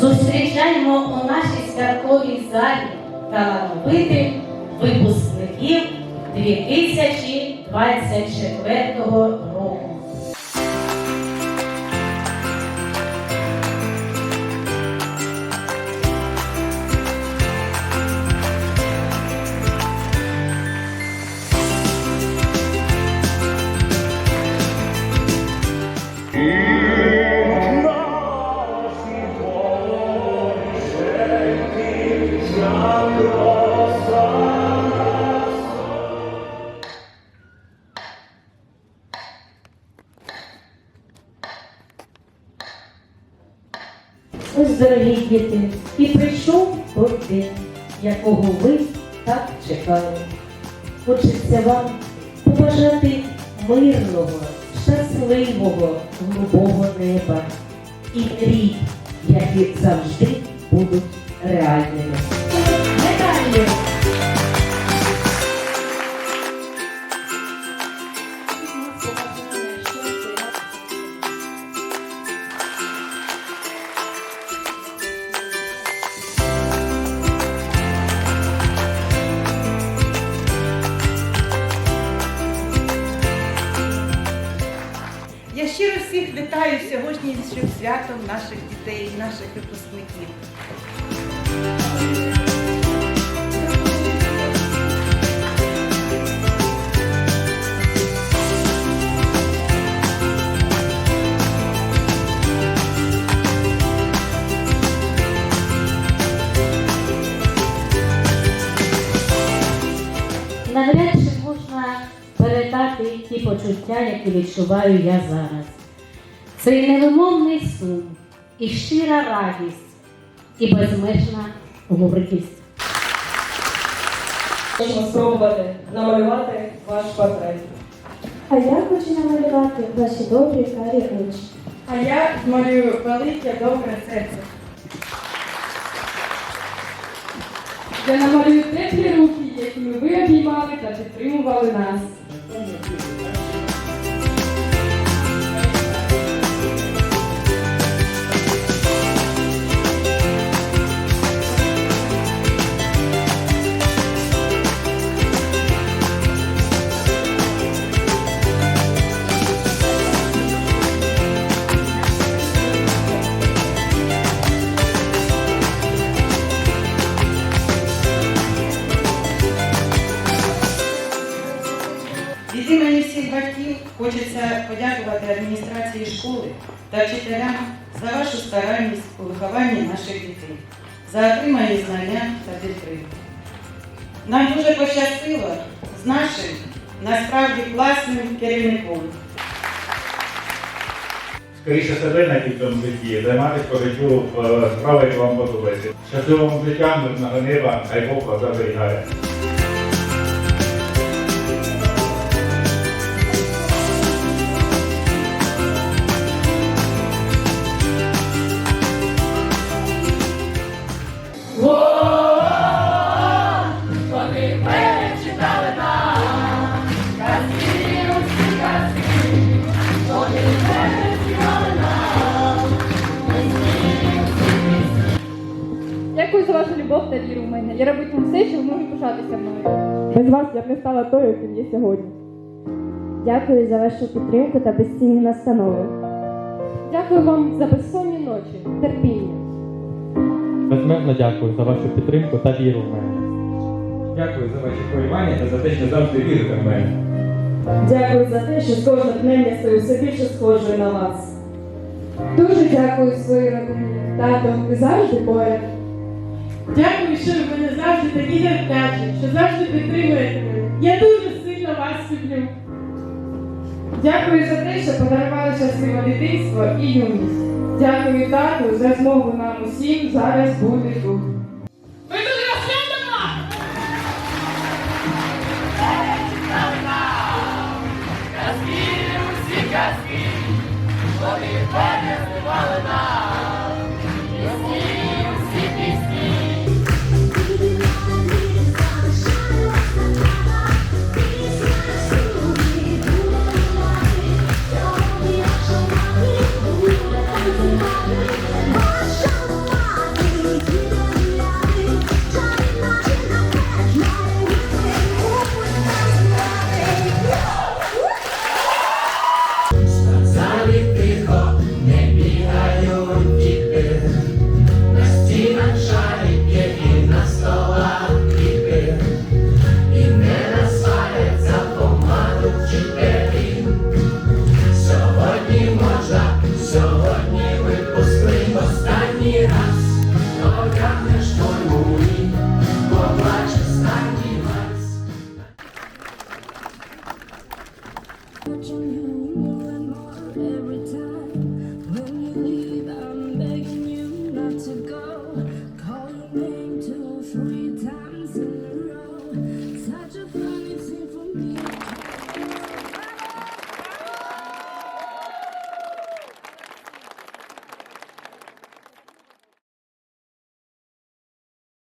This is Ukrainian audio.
Зустрічаємо у нашій святковій залі талановитих випускників 2024 року. Ось, дорогі і прийшов той день, якого ви так чекали. Хочеться вам побажати мирного, щасливого, голубого неба і мрій, які завжди будуть реальними. Всіх вітаю сьогодні з святом наших дітей, наших випускників. Навряд чи можна передати ті почуття, які відчуваю я зараз. Це і невимовний сум, і щира радість, і безмежна гордість. Можемо спробувати намалювати ваш портрет. А я хочу намалювати ваші добрі карі очі. А я змалюю велике добре серце. Я намалюю теплі руки, якими ви обіймали та підтримували нас. Батьків хочеться подякувати адміністрації школи та вчителям за вашу старанність у вихованні наших дітей, за отримані знання та підтримку. Нам дуже пощастило з нашим насправді класним керівником. скоріше себе в цьому житті, займатися по життю е, справою, вам подобається. Щасливому життя, мирного неба, хай Бог вас заберігає. Дякую за вашу любов та віру в мене. Я робитиму все, що ви можете пишатися мною. Без вас я б не стала тою, яким є сьогодні. Дякую за вашу підтримку та безцінні настанови. Дякую вам за безсонні ночі, терпіння. Безмежно дякую за вашу підтримку та віру в мене. Дякую за ваші хвилювання та за те, що завжди вірите в мене. Дякую за те, що з кожного днем я стаю все більше схожою на вас. Дуже дякую своїй родині. Тато, ви завжди поряд. Дякую, що ви мене завжди такі терплячі, що завжди підтримуєте мене. Я дуже сильно вас люблю. Дякую за те, що подарували щасливе дитинство і юність. Дякую тату за змогу нам усім зараз бути тут. Ми тут розглянемо! What you